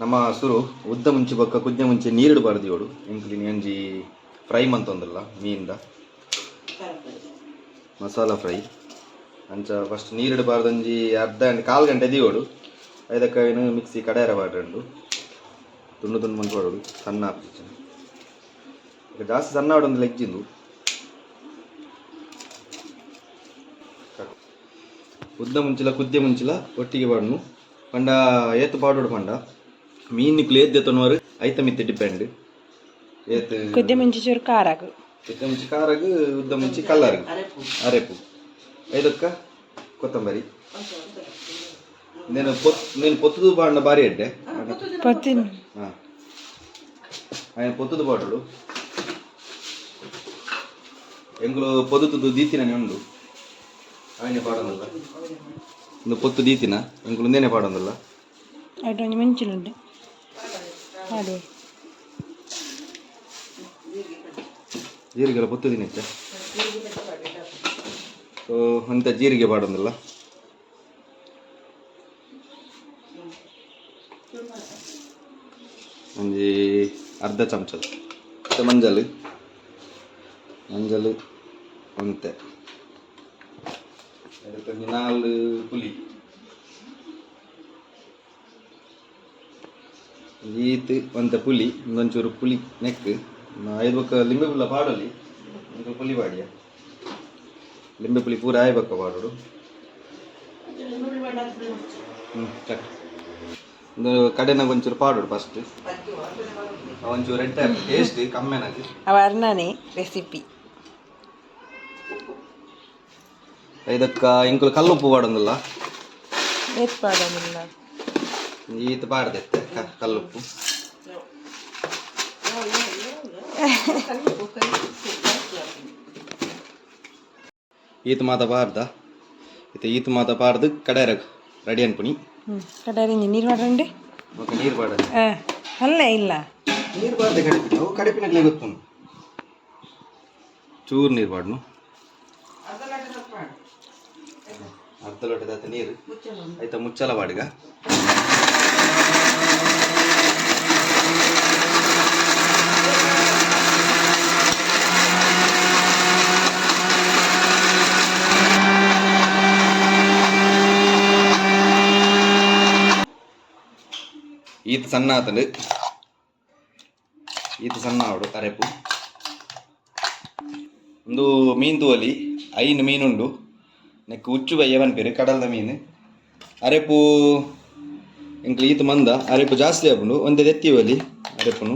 ನಮ್ಮ ಸುರು ಉದ್ದ ಮುಂಚೆ ಬೊಕ್ಕ ಕುದ್ದೆ ಮುಂಚೆ ನೀರಿಡಬಾರ್ದು ಇವಳು ಇಂಕ್ಲಿನಿ ಒಂಜಿ ಫ್ರೈ ಮಂತೊಂದಲ್ಲ ಮೀನ್ದ ಮಸಾಲ ಫ್ರೈ ಅಂಚ ಫಸ್ಟ್ ನೀರಿಡಬಾರ್ದು ಒಂಜಿ ಅರ್ಧ ಗಂಟೆ ಕಾಲು ಗಂಟೆ ದಿಯೋಡು ಐದಕ್ಕಾಯಿನ ಮಿಕ್ಸಿ ಕಡಾಯರ ಬಾಡ್ರಂಡು ತುಂಡು ತುಂಡು ಮಂತ್ ಮಾಡೋಡು ಸಣ್ಣ ಹಾಕ್ತಿತ್ತು ಈಗ ಜಾಸ್ತಿ ಸಣ್ಣ ಆಡೊಂದು ಲೆಜ್ಜಿಂದು ಉದ್ದ ಮುಂಚಿಲ ಕುದ್ದೆ ಮುಂಚಿಲ ಒಟ್ಟಿಗೆ ಪಾಡ್ನು ಪಂಡ ಏತ್ ಪಾಡೋಡು ಪಂಡ ಮೀನಿಗೆ ಲೇದ್ ದೇತನವರು ಐತ ಮಿತ್ತೆ ಡಿಪೆಂಡ್ ಏತ್ ಕುದ್ದೆ ಮುಂಚಿ ಚೂರು ಕಾರಾಗು ಕುದ್ದೆ ಮುಂಚಿ ಕಾರಾಗು ಉದ್ದ ಮುಂಚಿ ಕಲ್ಲರ್ಗು ಅರೆಪು ಐದಕ್ಕ ಕೊತ್ತಂಬರಿ నేను పొత్తు నేను పొత్తుదు బాడిన భారీ అంటే ఆయన పొత్తుదు బాటడు ఎంగులు పొద్దుతుదు దీతినని ఉండు. ఆయన పాడొందల్ల? నువ్వు పొత్తు దీతిన? ఎంగులు నేనే పాడొందల్ల? అటు మంచి నుండి ಹಾಗೆ. ಜೀರಿಗೆಲ್ಲ ಬತ್ತದಿನ ಅಚ್ಚ ಅಂತ ಜೀರಿಗೆ ಬಾಡೋದಲ್ಲ? ಒಂಜಿ ಅರ್ಧ ಚಮಚ ಮತ್ತು ಮಂಜಲ್. ಮಂಜಲ್ ಅಂತೆ ನಾಲ್ ಪುಲಿ. ಈತ್ ಒಂತ ಪುಲಿ ಒಂದೊಂಚೂರು ಪುಲಿ ನೆಕ್. ಐದು ಬೊಕ್ಕ ಲಿಂಬೆ ಪುಲ್ಲ ಪಾಡಲಿ ಒಂದು ಪುಲಿ ಪಾಡಿಯ? ಲಿಂಬೆ ಪುಲಿ ಪೂರ ಆಯ್ಬಕ್ಕ ಪಾಡೋಡು? ಹ್ಞೂ ಕಟ್ ಒಂದು ಕಡೆನಾಗ ಒಂಚೂರು ಪಾಡೋಡು ಫಸ್ಟ್ ಒಂಚೂರು ರೆಡ್ ಟೈಪ್ ಟೇಸ್ಟ್ ಕಮ್ಮಿನಾಗಿ ವರ್ಣನೆ ರೆಸಿಪಿ ಇದಕ್ಕ ಇಂಕುಲು ಕಲ್ಲುಪ್ಪು ಪಾಡೊಂದಿಲ್ಲ? ಏತ್ ಪಾಡೊಂದಿಲ್ಲ. ಈತ ಪಾಡ್ದೆತ್ತೆ ಕ- ಕಲ್ಲುಪ್ಪು ಈತ ಮಾತ ಪಾರ್ದ ಈತ ಈತ ಮಾತ ಪಾಡ್ದು ಕಡೆರಗ ರೆಡಿ ಅನ್ಪುನಿ కడారి నీరు పడండి ఒక ನೀರು ಪಾಡಲಿ అల్లే ಇಲ್ಲ ನೀರು ಬಾರ್ದೆ ಕಡಿಪಿನ ಅವು ಕಡಿಪಿನಾಗಲೇ ಗೊತ್ತು ಚೂರು ನೀರು ಬಾಡ್ನು ಅರ್ಧ ಲೋಟದ ನೀರು ಆಯ್ತಾ ಮುಚ್ಚಲ ಬಾಡಿಗ ಈತ ಸಣ್ಣ ಆತಂಡು. ಈತ ಸಣ್ಣ ಅವಡು ಅರೆಪು. ಒಂದು ಮೀನು ತೂವಲಿ ಐನು ಮೀನುಂಡು. ನೆಕ್ ಉಚ್ಚು ಬಯ್ಯವನ್ ಪೇರು, ಕಡಲ್ದ ಮೀನು. ಅರೆಪು, ಎಂಕ್ಲು ಈತ ಮಂದ, ಅರೆಪು ಜಾಸ್ತಿ ಆಪುಂಡು. ಒಂದೇ ಎತ್ತಿವಲಿ ಅರೆಪುನು.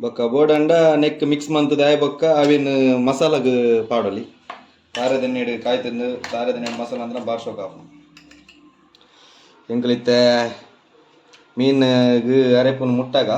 ಬೊಕ್ಕ ಬೋಡಂಡ ನೆಕ್ ಮಿಕ್ಸ್ ಮಂತದ ದಾಯ ಬೊಕ್ಕ ಅವಿನ ಮಸಾಲಗ್ ಪಾಡೊಲಿ. ತಾರದೆಣ್ಣೆಡು ಕಾಯ್ತಂದು ತಾರದೆಣ್ಣೆ ಮಸಾಲ ಅಂದ್ರೆ ಬಾರ್ಸೋಕಾಪು ಎಂಕ್ಲಿತ್ತ ಮೀನ್ಗ್ ಅರೆಪುನ್ ಮುಟ್ಟಾಗ.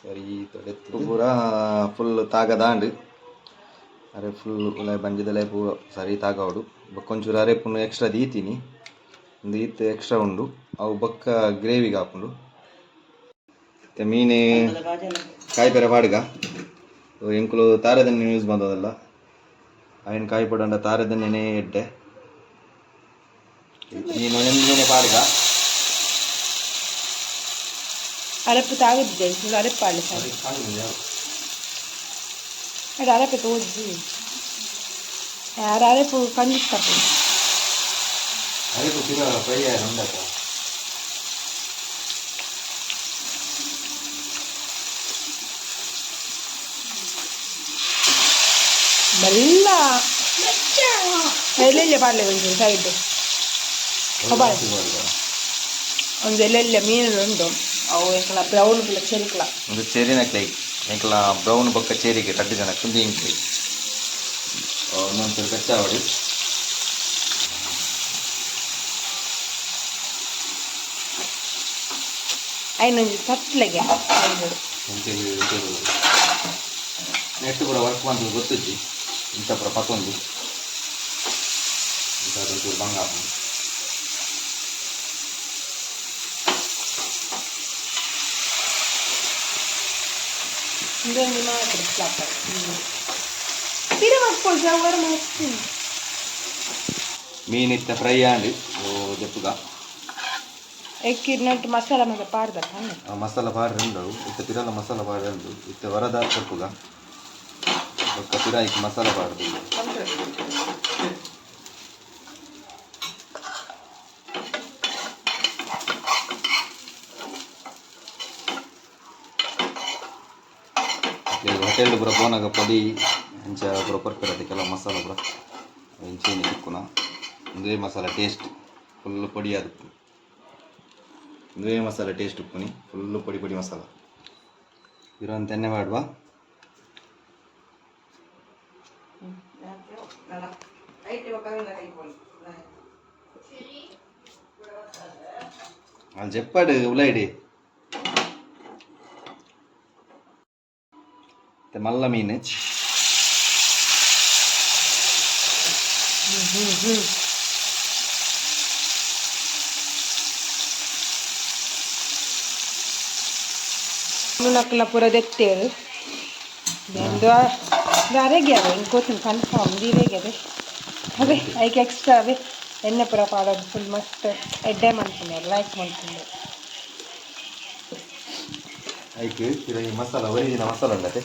ಸರಿ ಪೂರ ಫುಲ್ ತಾಗದಾಂಡ್ ಅರೆ ಫುಲ್ ಉಲಾಯ್ ಬಂಜಿದಲೆ ಪೂರ ಸರಿ ತಾಗವಡು. ಅರೆ ಪುಣ್ಣು ಎಕ್ಸ್ಟ್ರಾ ದೀತೀನಿ. ಒಂದು ಈತ್ ಎಕ್ಸ್ಟ್ರಾ ಉಂಡು. ಅವು ಬಕ್ಕ ಗ್ರೇವಿಗೆ ಹಾಕೊಂಡು. ಮತ್ತೆ ಮೀನೆ ಕಾಯಿ ಪೆರೆ ಪಾಡ್ಗ ಎಂಕುಲು ತಾರದಣ್ಣೆ ಯೂಸ್ ಮಾಡೋದಲ್ಲ. ಅವೇನು ಕಾಯಿ ಪಡಂಡ ತಾರದಣ್ಣೆನೇ ಎಡ್ಡೆ. ನೀನು ಪಾಡ್ಗ ಅರಪ್ಪು ತಾಗುದಿದೆ ಇದು ಅರಪ್ಪು ಅಲ್ಲ ಸರ್ ಅದು ಅರಪ್ಪೆ ತೋಜಿ ಯಾರು ಅರಪ್ಪು ಕಂಡಿಸ್ತಾರೆ ಅರಪ್ಪು ತಿರೋ ಫ್ರೈ ನಂದಕ್ಕ ಬಲ್ಲ ಇಲ್ಲ ಪಾಡಲೇ ಒಂದು ಸೈಡ್ ಹಬಾಯ್ ಒಂದು ಎಲ್ಲೆಲ್ಲ ಉಂಟು. ಅವು ಎಂಕಲ ಬ್ರೌನ್ ಬಲ ಚೆರಿಕಲ. ಒಂದು ಚೆರಿನಕ್ಲೆ ಎಂಕಲ ಬ್ರೌನ್ ಬೊಕ್ಕ ಚೆರಿಗೆ ರಡ್ಡು ಜನ ಕುಂದಿ ಇಂಕ್ಲಿ ಒಂದೊಂದು ಕಚ್ಚಾ ಹೊಡಿ ಐನೊಂದು ತಟ್ಲೆಗೆ ನೆಟ್ಟು ಕೂಡ ವರ್ಕ್ ಮಾಡ್ತೀವಿ ಗೊತ್ತಿದ್ದಿ ಇಂಥ ಪರ ಪತ್ತೊಂದು ಇಂಥದ್ದು ಬಂಗಾರ. Dua ni mah terus lapar. Tidak mas pol jawar mas. Mini ta fry andi, oh jepuga. Egg ఇన్నట్టు masala మీద పాడదా మసాలా పాడు రెండు ఇత్త పిల్లల మసాలా పాడు రెండు ఇత్త వరదా చెప్పుగా ఒక్క పిల్ల ఇక మసాలా పాడుతుంది ಹೋಟೆಲ್ ಪೂರ ಪೋನಾಗ ಪೊಡಿ ಇಂಚ ಪೂರ ಕೊರ್ಪಿರತ್ತೆ ಕೆಲವು ಮಸಾಲ ಪೂರ ಇಂಚೇನಿ ತಿಕ್ಕುನ ಇಂದುವೆ ಮಸಾಲ ಟೇಸ್ಟ್ ಫುಲ್ ಪೊಡಿ ಅದು ಇಂದುವೆ ಮಸಾಲ ಟೇಸ್ಟ್ ಉಪ್ಪುನಿ ಫುಲ್ಲು ಪೊಡಿ ಪೊಡಿ ಮಸಾಲ ಇರೋಂತ ಎಣ್ಣೆ ಮಾಡುವ ಅಲ್ಲಿ చెప్పాడు இந்த மல்ல மீன் ಮುನಕ್ಲ ಪೂರ ದೆತ್ತೇರು ಒಂದು ಅರೆಗ್ಯಾವೆ ಹಿಂಗೆ ಕೂತು ಕನ್ಫರ್ಮ್ ದೀರೆಗ್ಯಾವೆ ಅದೇ ಐಕೆ ಎಕ್ಸ್ಟ್ರಾ ಅವೇ ಎಣ್ಣೆ ಪೂರ ಪಾಡೋದು ಫುಲ್ ಮಸ್ತ್ ಎಡ್ಡೆ ಮಾಡ್ತೀನಿ ಲೈಕ್ ಮಾಡ್ತೀನಿ ಐಕೆ ಮಸಾಲ ಒರಿಜಿನಲ್ ಮಸಾಲ ಅಲ್ಲದೆ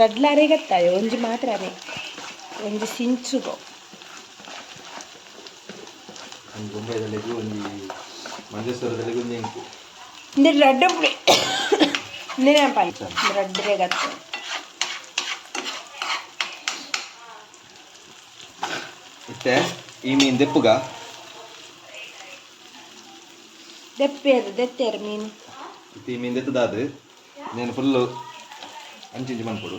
ರಡ್ಲ ಅರೆಗತ್ತಾಯ ಒಂಜಿ ಮಾತ್ರ ಅರೆ ಒಂಜಿ ಸಿಂಚುಗೋ ಒಂದು ಬೊಂಬೈದಲ್ಲಿಗೂ ಒಂದು ಮಂಜೇಶ್ವರದಲ್ಲಿಗೂ ಒಂದು ಎಂಟು ಇಂದ ರಡ್ಡೆ ಪುಡಿ ನೆನಪಲ್ಲ ರಡ್ಡೆ ಗತ್ತ ಇತ್ತೆ ಈ ಮೀನು ದೆಪ್ಪುಗ ದೆಪ್ಪೇರು ದೆತ್ತೇರು ಮೀನು ಇತ್ತು ಈ ಮೀನು ದೆತ್ತದಾದು నేను ಫುಲ್ಲು ಅಂಚಿಂಚು ಮನ್ಕೊಡು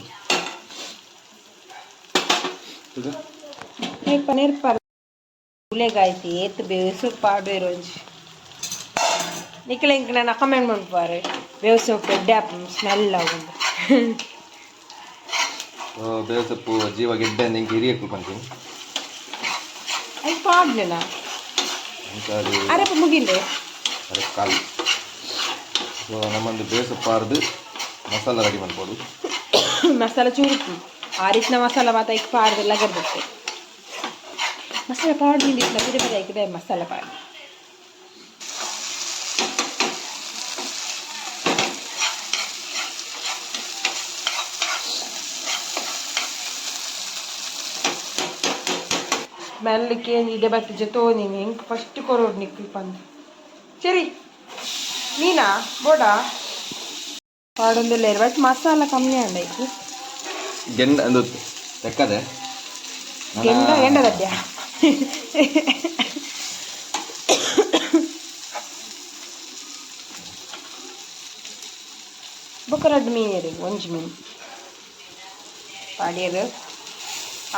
ತುಗ ನೆರ್ಪ ನೆರ್ಪ ಉಲೆಗಾಯ್ತಿ ಏತ್ ಬೇಸು ಪಾಡು ಇರೋಂಜಿ ನಿಕ್ಲ ಇಂಕ ನಾನು ಕಮೆಂಟ್ ಮಾಡ್ಪಾರೆ ಬೇವ್ಸು ಡ್ಯಾಪ್ ಸ್ಮೆಲ್ ಆಗುಂಡು ಬೇವು ಸೊಪ್ಪು ಜೀವ ಗೆಡ್ಡೆ ಅಂತ ಹಿಂಗೆ ಹಿರಿಯಕ್ಕೆ ಬಂತೀನಿ ಅದು ಪಾಡ್ಲೇನಾ ಅಂತ ಅದು ಅರೆಪ ಮುಗಿಲೆ ಅದಕ್ಕೆ ಕಾಲು ಸೊ ನಮ್ಮೊಂದು ಬೇವು ಸೊಪ್ಪು ಅರ್ದು ಮಸಾಲ ರೆಡಿ ಮಾಡ್ಬೋದು. ಮಸಾಲ ಚೂರು ಆರಿಸಿನ ಮಸಾಲ ಮಾತ್ರ ಈಗ ಪಾಡ್ದೆಲ್ಲ ಗರ್ಬೇಕು ಮಸಾಲ ಪಾಡು ನಿಂದಿಲ್ಲ ಬೇರೆ ಬೇರೆ ಆಗಿದೆ ಮಸಾಲ ಪಾಡು ಸ್ಮೆಲ್ಗೆ ಏನಿದೆ ಬತ್ತಿಜೆ ನೀನು, ಹೆಂಗೆ ಫಸ್ಟ್ ಕೊರೋಡ್ ನಿಕ್ಕಿ ಬಂದು ಸರಿ, ನೀನಾ, ಬೋಡಾ? ಪಾಡೊಂದಿಲ್ಲ ಬಟ್ ಮಸಾಲ ಕಮ್ಮಿ ಅಂಡೈತಿ ಗೆಂಡ ಅಂದು ತೆಕ್ಕದೆ. ಎಂಡ ಎಂಡದದ್ಯಾ ಬೊಕ್ಕ ರಡ್ಡು ಮೀನಿರಿ ಒಂಜಿ ಮೀನು. ಪಾಡ್ಯರು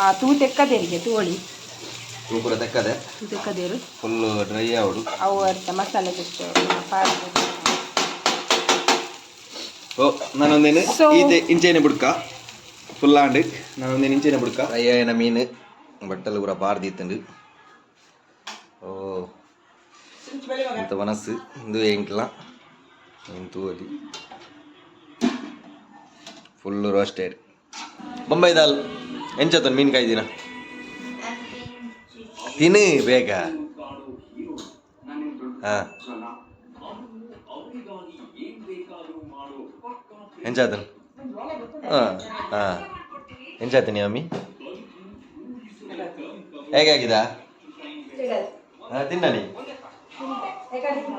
ಆ ತೂ ತೆಕ್ಕದೇರಿಗೆ ತೋಳಿ ತೂಪುರ ತೆಕ್ಕದೆ. ತೂ ತೆಕ್ಕದೇರು ಫುಲ್ ಡ್ರೈ ಆವಡು ಅವು ಅರ್ಥ ಮಸಾಲೆ ಜೊತೆ ಪಾಡ್ದು ಓ ನಾನೊಂದೇನು So- ಈತೆ ಇಂಚೇನೆ ಬುಡ್ಕ ಫುಲ್ ಆಂಡ್ ನಾನೊಂದೇನು ಇಂಚೇನೆ ಬುಡ್ಕ ಅಯ್ಯನ ಮೀನು ಬಟ್ಟಲು ಕೂಡ ಪಾರ್ದಿತ್ತಂಡು ಓ ಇಂತ ಮನಸ್ಸು ಇಂದು ಎಂಕ್ಲ ಇಂತು ಅಲ್ಲಿ ಫುಲ್ಲು ರೋಸ್ಟೆಡ್ ಬೊಂಬೈ ದಾಲ್ ಎಂಚತನ್ ಮೀನು ಕಾಯ್ದಿನ ತಿನ್ನು ಬೇಗ ಹಾಂ ಎಂಚಾತನ್ ಹಾಂ ಹಾಂ. ಎಂಚಾತನಿ ಮಮ್ಮಿ ಹೇಗಾಗಿದಾ ಹಾಂ ತಿನ್ನಣಿ ಹಾಂ